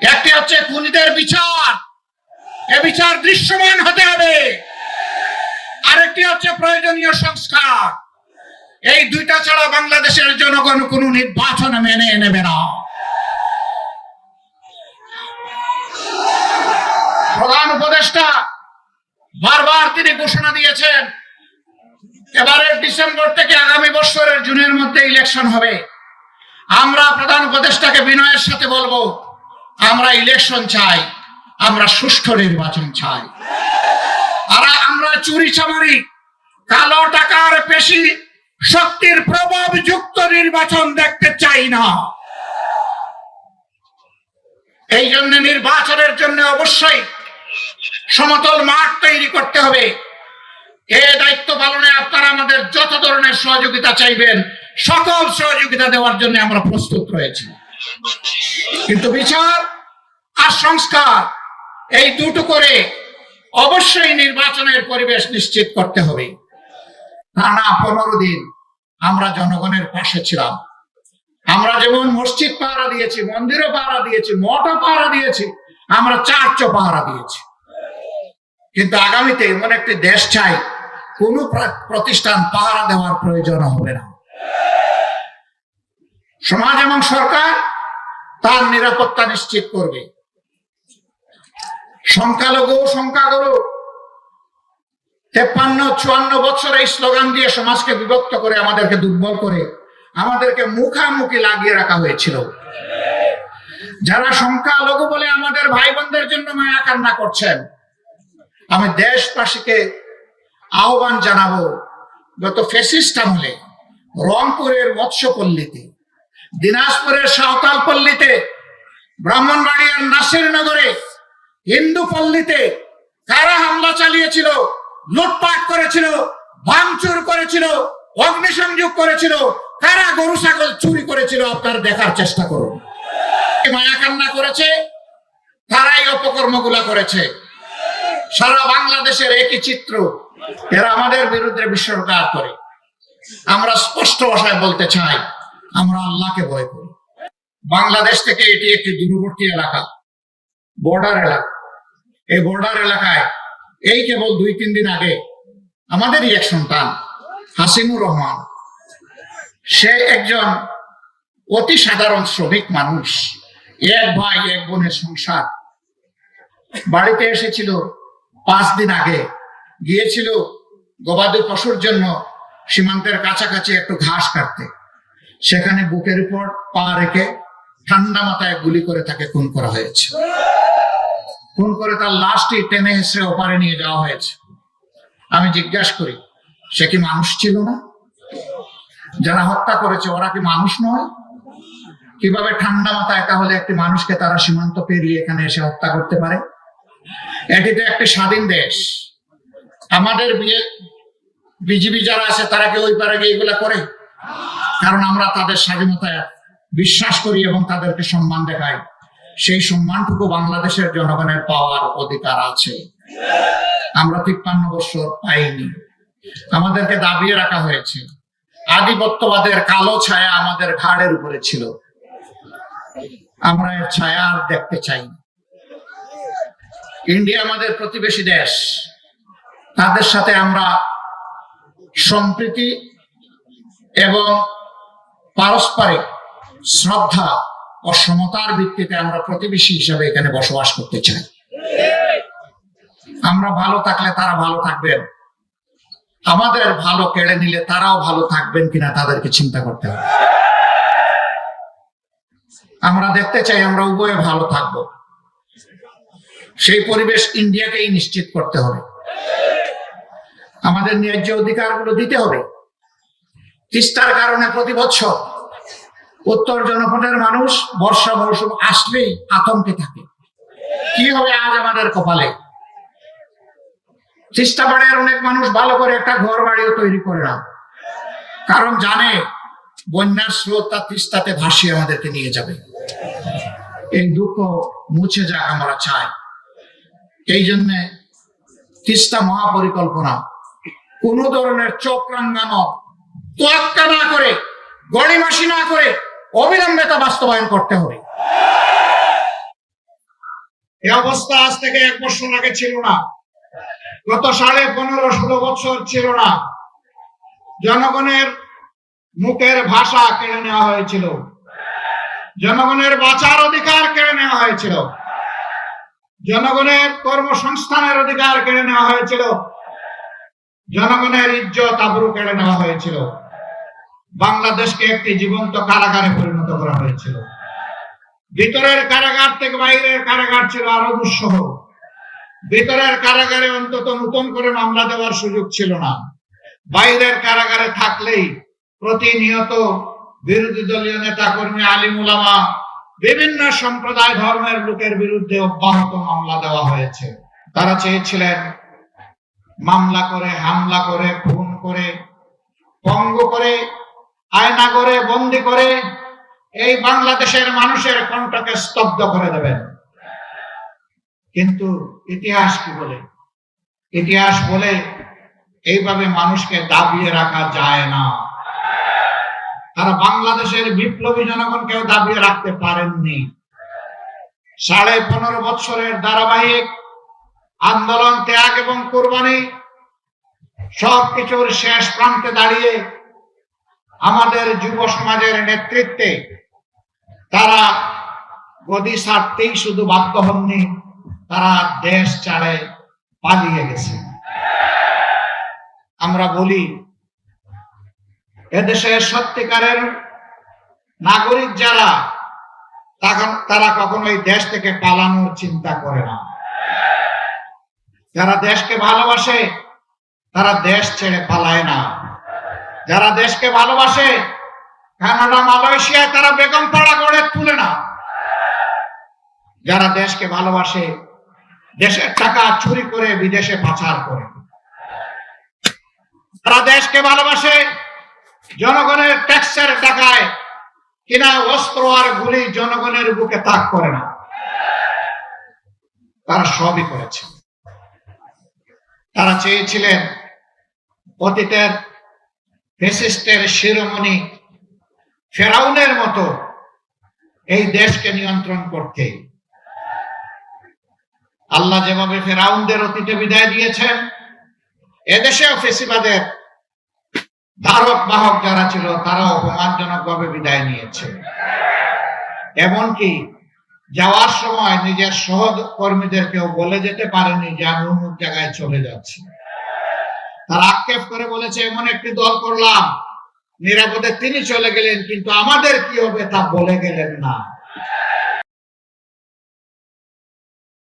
একটি হচ্ছে খুনিদের বিচার। এ বিচার দৃশ্যমান হতে হবে। আরেকটি হচ্ছে প্রয়োজনীয় সংস্কার। এই দুইটা ছাড়া বাংলাদেশের জনগণ কোন নির্বাচন মেনে নেবে না। প্রধান উপদেষ্টা বারবার তিনি ঘোষণা দিয়েছেন, এবারের ডিসেম্বর থেকে আগামী বছরের জুনের মধ্যে ইলেকশন হবে। আমরা প্রধান উপদেষ্টাকে বিনয়ের সাথে বলব আমরা ইলেকশন চাই, আমরা সুষ্ঠু নির্বাচন চাই। আর আমরা চুরি চামারি, কালো টাকার পেশি, শক্তির প্রভাব যুক্ত নির্বাচন দেখতে চাই না। এই জন্য নির্বাচনের জন্য অবশ্যই সমতল মাঠ তৈরি করতে হবে। এ দায়িত্ব পালনে আপনারা আমাদের যত ধরনের সহযোগিতা চাইবেন, সকল সহযোগিতা দেওয়ার জন্য আমরা প্রস্তুত রয়েছি। কিন্তু বিচার আর সংস্কার, এই দুটো করে অবশ্যই নির্বাচনের পরিবেশ নিশ্চিত করতে হবে। টানা পনেরো দিন আমরা জনগণের পাশে ছিলাম। আমরা যেমন মসজিদ পাহারা দিয়েছি, মন্দিরও পাহারা দিয়েছি, মঠও পাহারা দিয়েছি, আমরা চার্চও পাহারা দিয়েছি। কিন্তু আগামীতে এমন একটি দেশ চাই, কোন প্রতিষ্ঠান পাহারা দেওয়ার প্রয়োজন হবে না। সমাজ এবং সরকার তার নিরাপত্তা নিশ্চিত করবে। সংখ্যালঘু সংখ্যাগুরু, তেপ্পান্ন, চুয়ান্ন বছর এই স্লোগান দিয়ে সমাজকে বিভক্ত করে আমাদেরকে দুর্বল করে, আমাদেরকে মুখামুখি লাগিয়ে রাখা হয়েছিল। যারা সংখ্যালঘু বলে আমাদের ভাই বোনদের জন্য মায়া কান্না করছেন, আমি দেশবাসীকে আহ্বান জানাব, গত ফেসিস্ট আমলে রংপুরের মৎস্যপল্লীতে দিনাজপুরের সাঁওতাল পল্লীতে, ব্রাহ্মণবাড়িয়ার নাসিরনগরে হিন্দু পল্লীতে কারা হামলা চালিয়েছিল, লুটপাট করেছিল, ভাঙচুর করেছিল, অগ্নিসংযোগ করেছিল, কারা গরু, ছাগল চুরি করেছিল আপনারা দেখার চেষ্টা করুন। মায়া কান্না করেছে, তারাই অপকর্মগুলা করেছে। সারা বাংলাদেশের একই চিত্র, এরা আমাদের বিরুদ্ধে বিশ্বকার করে। আমরা স্পষ্ট ভাষায় বলতে চাই আমরা আল্লাহকে ভয় করি। বাংলাদেশ থেকে এটি একটি দূরবর্তী এলাকা বর্ডার এলাকা। এই বর্ডার এলাকায় এই কেবল দুই, তিন দিন আগে আমাদেরই এক সন্তান, হাসিমুর রহমান, সে একজন অতি সাধারণ শ্রমিক মানুষ, এক ভাই, এক বোনের সংসার। বাড়িতে এসেছিল পাঁচ দিন আগে, গিয়েছিল গবাদি পশুর জন্য সীমান্তের কাছাকাছি একটু ঘাস কাটতে। সেখানে বুকের উপর পা রেখে ঠান্ডা মাথায় গুলি করে তাকে খুন করা হয়েছে। খুন করে তার লাশটি টেনে হেসড়ে ওপারে নিয়ে যাওয়া হয়েছে। আমি জিজ্ঞাসা করি, সে কি মানুষ ছিল না? যারা হত্যা করেছে, ওরা কি মানুষ নয়? কীভাবে ঠান্ডা মাথায় তাহলে একটি মানুষকে তারা সীমান্ত পেরিয়ে এখানে এসে হত্যা করতে পারে? এটি তো একটি স্বাধীন দেশ। আমাদের বিজিবি যারা আছে, তারা কি ওই পারে গিয়ে এগুলা করে? কারণ আমরা তাদের স্বাধীনতায় বিশ্বাস করি এবং তাদেরকে সম্মান দেখাই। সেই সম্মানটুকু বাংলাদেশের জনগণের পাওয়ার অধিকার আছে। আমরা তিপ্পান্ন বছর পাইনি। আমাদেরকে দাবিয়ে রাখা হয়েছে। আধিপত্যবাদের কালো ছায়া আমাদের ঘাড়ের উপরে ছিল। আমরা এর ছায়া আর দেখতে চাই ইন্ডিয়া আমাদের প্রতিবেশী দেশ। তাদের সাথে আমরা সম্প্রীতি এবং পারস্পরিক শ্রদ্ধা ও সমতার ভিত্তিতে আমরা প্রতিবেশী হিসাবে এখানে বসবাস করতে চাই। আমরা ভালো থাকলে তারা ভালো থাকবেন। আমাদের ভালো কেড়ে নিলে তারাও ভালো থাকবেন কিনা তাদেরকে চিন্তা করতে হবে। আমরা দেখতে চাই আমরা উভয়ে ভালো থাকব। সেই পরিবেশ ইন্ডিয়াকেই নিশ্চিত করতে হবে। আমাদের ন্যায্য অধিকারগুলো দিতে হবে। তিস্তার কারণে প্রতি বছর উত্তর জনপদের মানুষ বর্ষা মৌসুম আসলেই আতঙ্কে থাকে। কি হবে আজ আমাদের কপালে? তিস্তা পাড়ের অনেক মানুষ ভালো করে একটা ঘর বাড়িও তৈরি করে না কারণ জানে, বন্যার স্রোত তার তিস্তাতে ভাসিয়ে আমাদেরকে নিয়ে যাবে। এই দুঃখ মুছে যাক আমরা চাই। এই জন্য তিস্তা মহাপরিকল্পনা। কোন ধরনের চক্রাঙ্গানো তোয়াক্কা না করে গড়িমাসি না করে অবিলম্বে তা বাস্তবায়ন করতে হবে। এই অবস্থা আজ থেকে এক বছর আগে ছিল না। গত সাড়ে পনেরো ষোলো বছর ছিল না। জনগণের মুখের ভাষা কেড়ে নেওয়া হয়েছিল। জনগণের বাঁচার অধিকার কেড়ে নেওয়া হয়েছিল। জনগণের কর্মসংস্থানের অধিকার কেড়ে নেওয়া হয়েছিল। জনগণের ইজ্জত আবরু কেড়ে নেওয়া হয়েছিল। বাংলাদেশকে একটি জীবন্ত কারাগারে পরিণত করা হয়েছিল। ভিতরের কারাগার থেকে বাইরের কারাগার ছিল আরও দুঃসহ। ভিতরের কারাগারে অন্তত নতুন করে মামলা দেওয়ার সুযোগ ছিল না। বাইরের কারাগারে থাকলেই প্রতিনিয়ত বিরোধী দলীয় নেতা কর্মী আলিম উলামা, বিভিন্ন সম্প্রদায় ধর্মের লোকের বিরুদ্ধে অব্যাহত মামলা দেওয়া হয়েছে। তারা চেয়েছিলেন মামলা করে, হামলা করে, খুন করে, পঙ্গ করে আয়না করে, বন্দি করে, এই বাংলাদেশের মানুষের কণ্ঠকে স্তব্ধ করে দেবেন। কিন্তু ইতিহাস কি বলে? ইতিহাস বলে এইভাবে মানুষকে দাবিয়ে রাখা যায় না। তারা বাংলাদেশের বিপ্লবী জনগণকেও দাবিয়ে রাখতে পারেননি। সাড়ে পনেরো বছরের ধারাবাহিক আন্দোলন, ত্যাগ এবং কোরবানি সবকিছুর শেষ প্রান্তে দাঁড়িয়ে আমাদের যুব সমাজের নেতৃত্বে তারা গদি ছাড়তেই শুধু বাধ্য হননি, তারা দেশ ছাড়ে পালিয়ে গেছে। আমরা বলি এদেশের সত্যিকারের নাগরিক যারা তারা কখনোই দেশ থেকে পালানোর চিন্তা করে না। যারা দেশকে ভালোবাসে, তারা দেশ ছেড়ে পালায় না। যারা দেশকে ভালোবাসে, কানাডা, মালয়েশিয়ায় তারা বেগম পাড়া গড়ে তুলে না যারা দেশকে ভালোবাসে, দেশের টাকা চুরি করে বিদেশে পাচার করে। তারা দেশকে ভালোবাসে, জনগণের ট্যাক্সের টাকায় কিনা অস্ত্র আর গুলি জনগণের বুকে তাক করে না। তারা সবই করেছে। তারা চেয়েছিলেন অতীতের ফেসিস্টের শিরোমণি ফেরাউনের মতো এই দেশকে নিয়ন্ত্রণ করতে আল্লাহ যেভাবে ফেরাউনদের অতীতে বিদায় দিয়েছেন, এদেশেও ফেসিবাদের ধারক বাহক যারা ছিল, তারা অপমানজনক ভাবে বিদায় নিয়েছে। এমনকি যাওয়ার সময় নিজের সহকর্মীদেরকেও বলে যেতে পারেনি যে আমি অমুক জায়গায় চলে যাচ্ছি। তারা আক্ষেপ করে বলেছে, এমন একটি দল করলাম। নিরাপদে তিনি চলে গেলেন, কিন্তু আমাদের কি হবে তা বলে গেলেন না।